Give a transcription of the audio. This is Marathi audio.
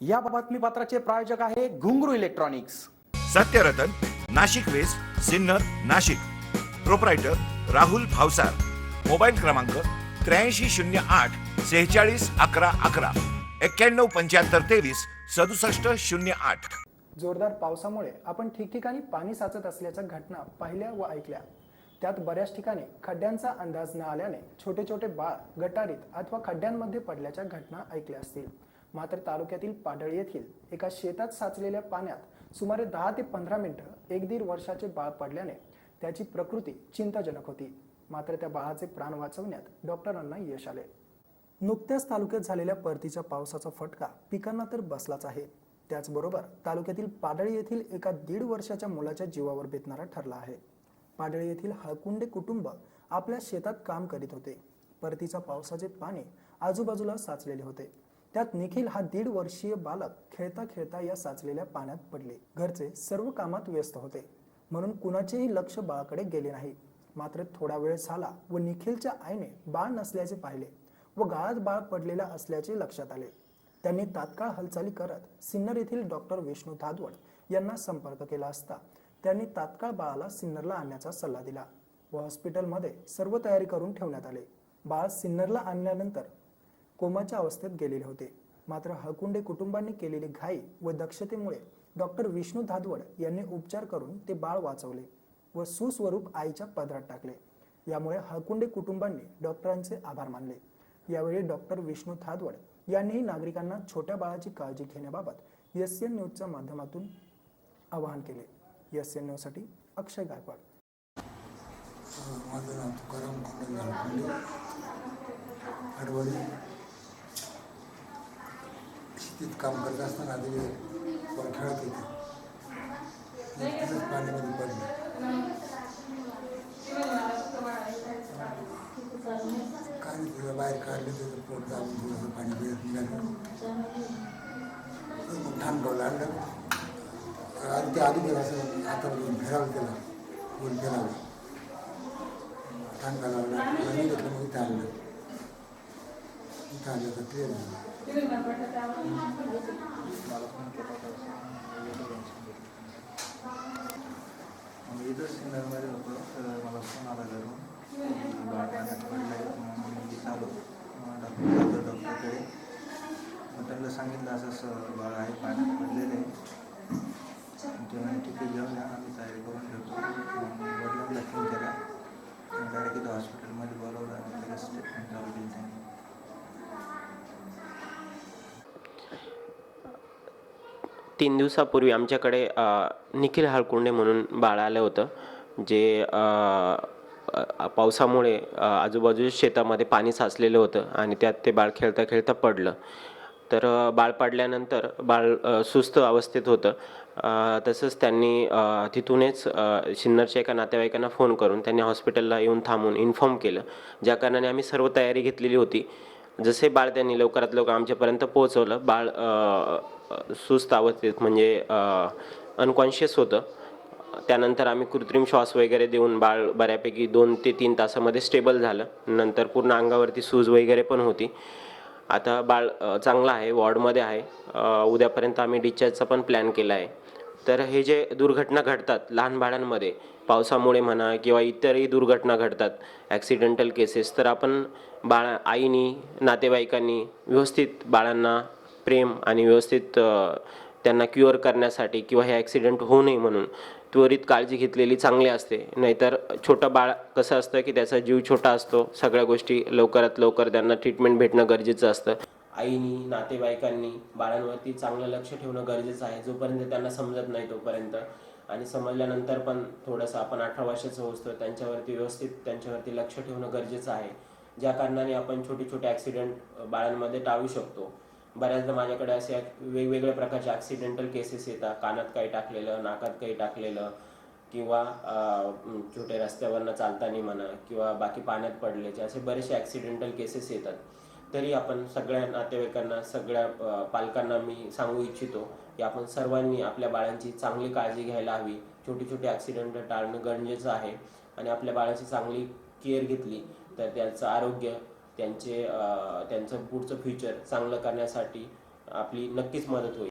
या बातमीपत्राचे प्रायोजक आहे Ghungroo electronics. Satyaratan Nashik west Sinnar Nashik. Proprietor Rahul Bhavsar. Mobile क्रमांक त्र्याऐंशी शून्य आठ सेहेचाळीस अकरा अकरा. एक्क्याण्णव पंच्याहत्तर तेवीस सदुसष्ट शून्य आठ. जोरदार पावसामुळे आपण ठिकठिकाणी पाणी साचत असल्याच्या घटना पाहिल्या व ऐकल्या. त्यात बऱ्याच ठिकाणी खड्ड्यांचा अंदाज न आल्याने छोटे छोटे बाळ गटारीत अथवा खड्ड्यांमध्ये पडल्याच्या घटना ऐकल्या असतील. मात्र तालुक्यातील पाडळ येथील एका शेतात साचलेल्या पाण्यात सुमारे दहा ते पंधरा मिनिटं एक दीड वर्षाचे बाळ पडल्याने त्याची प्रकृती चिंताजनक होती. मात्र त्या बाळाचे प्राण वाचवण्यात डॉक्टरांना यश आले. नुकत्याच तालुक्यात झालेल्या परतीच्या पावसाचा फटका पिकांना तर बसलाच आहे. त्याचबरोबर तालुक्यातील पाडळी येथील एका दीड वर्षाच्या मुलाच्या जीवावर बेतणारा ठरला आहे. पाडळी येथील हळकुंडे कुटुंब आपल्या शेतात काम करीत होते. परतीच्या पावसाचे पाणी आजूबाजूला साचलेले होते. त्यात निखिल हा दीड वर्षीय बालक खेळता खेळता या साचलेल्या पाण्यात पडले. घरचे सर्व कामात व्यस्त होते. म्हणून कुणाचेही लक्ष बाळाकडे गेले नाही. मात्र थोडा वेळ झाला व निखिलच्या आईने बाळ नसल्याचे पाहिले व गाळात बाळ पडलेला असल्याचे लक्षात आले. त्यांनी तात्काळ हालचाली करत सिन्नर येथील डॉक्टर विष्णू धादवड यांना संपर्क केला असता त्यांनी तात्काळ बाळाला सिन्नरला आणण्याचा सल्ला दिला व हॉस्पिटलमध्ये सर्व तयारी करून ठेवण्यात आले. बाळ सिन्नरला आणल्यानंतर कोमाच्या अवस्थेत गेलेले होते. मात्र हळकुंडे कुटुंबांनी केलेली घाई व दक्षतेमुळे डॉक्टर विष्णू धादवड यांनी उपचार करून ते बाळ वाचवले व सुस्वरूप आईच्या पदरात टाकले. यामुळे हळकुंडे कुटुंबांनी डॉक्टरांचे आभार मानले. यावेळी डॉक्टर विष्णू थादवड यांनीही नागरिकांना छोट्या बाळाची काळजी घेण्याबाबत एस एन न्यूजच्या माध्यमातून आवाहन केले. एस एन न्यूजसाठी अक्षय गायकवाड. माझं नाव तुकाराम खंडन शेतीत काम करत असताना आधी वर खेळत होते. तिथंच पाण्यामध्ये पडले. काय तिला बाहेर काढलं त्याचं पोट दाबून थोडंसं पाणी पिळत निघालं. मग ठाणगावला आणलं आणि ते आधी गेलं असं हाताला घेऊन फिरावं त्याला घेऊन फिरावं ठाण घालावं लागलं. घेतलं मग इथं आणलं. इथं आणलं तर क्लिअर झालं. मग इथं सिन्नरमध्ये होतो. तर मला फोन आला घरून बाळ पाण्यात पडलं मग मी इथं आलो मग डॉक्टर डॉक्टरकडे मग त्यांना सांगितलं असं असं बाळ आहे पाण्यात पडलेलं आहे ते म्हणे ठीक तीन दिवसापूर्वी आमच्याकडे निखिल हाळकुंडे म्हणून बाळ आलं होतं जे पावसामुळे आजूबाजूच्या शेतामध्ये पाणी साचलेलं होतं आणि त्यात ते बाळ खेळता खेळता पडलं. तर बाळ पडल्यानंतर बाळ सुस्त अवस्थेत होतं. तसंच त्यांनी तिथूनच शिन्नरच्या सिन्नरच्या एका नातेवाईकांना फोन करून त्यांनी हॉस्पिटलला येऊन थांबून इन्फॉर्म केलं ज्या कारणाने आम्ही सर्व तयारी घेतलेली होती. जसे बाळ त्यांनी लवकरात लवकर आमच्यापर्यंत पोहोचवलं बाळ सुस्त अवस्थेत म्हणजे अनकॉन्शियस होतं. त्यानंतर आम्ही कृत्रिम श्वास वगैरे देऊन बाळ बऱ्यापैकी दोन ते तीन तासामध्ये स्टेबल झालं. नंतर पूर्ण अंगावरती सूज वगैरे पण होती. आता बाळ चांगला आहे वॉर्डमध्ये आहे. उद्यापर्यंत आम्ही डिस्चार्जचा पण प्लॅन केला आहे. तर हे जे दुर्घटना घडतात लहान बाळांमध्ये पावसामुळे म्हणा किंवा इतरही दुर्घटना घडतात ॲक्सिडेंटल केसेस तर आपण बाळा आईनी नातेवाईकांनी व्यवस्थित बाळांना प्रेम आणि व्यवस्थित त्यांना क्युअर करण्यासाठी किंवा हे ॲक्सिडेंट होऊ नये म्हणून त्वरित काळजी घेतलेली चांगली असते. नाहीतर छोटं बाळ कसं असतं की त्याचा जीव छोटा असतो. सगळ्या गोष्टी लवकरात लवकर त्यांना ट्रीटमेंट भेटणं गरजेचं असतं. आईनी नातेवाईकांनी बाळांवरती चांगलं लक्ष ठेवणं गरजेचं आहे. जोपर्यंत त्यांना समजत नाही तोपर्यंत. आणि समजल्यानंतर पण थोडंसं आपण अठरा वर्षाचं होतो त्यांच्यावरती व्यवस्थित त्यांच्यावरती लक्ष ठेवणं गरजेचं आहे. ज्या कारणाने आपण छोटे छोटे ॲक्सिडेंट बाळांमध्ये टाळू शकतो. बऱ्याचदा माझ्याकडे असे वेगवेगळ्या प्रकारचे ॲक्सिडेंटल केसेस येतात. कानात काही टाकलेलं नाकात काही टाकलेलं किंवा छोटे रस्त्यावरनं चालताना म्हणा किंवा बाकी पाण्यात पडल्याचे असे बरेचसे ॲक्सिडेंटल केसेस येतात. तरी आपण सगळ्या नातेवाईकांना सगळ्या पालकांना मी सांगू इच्छितो की आपण सर्वांनी आपल्या बाळांची चांगली काळजी घ्यायला हवी. छोटे छोटे ॲक्सिडेंट टाळणं गरजेचं आहे. आणि आपल्या बाळाची चांगली केअर घेतली तर त्याचं आरोग्य त्यांचे त्यांचं पुढचं फ्युचर चांगलं करण्यासाठी आपली नक्कीच मदत होईल.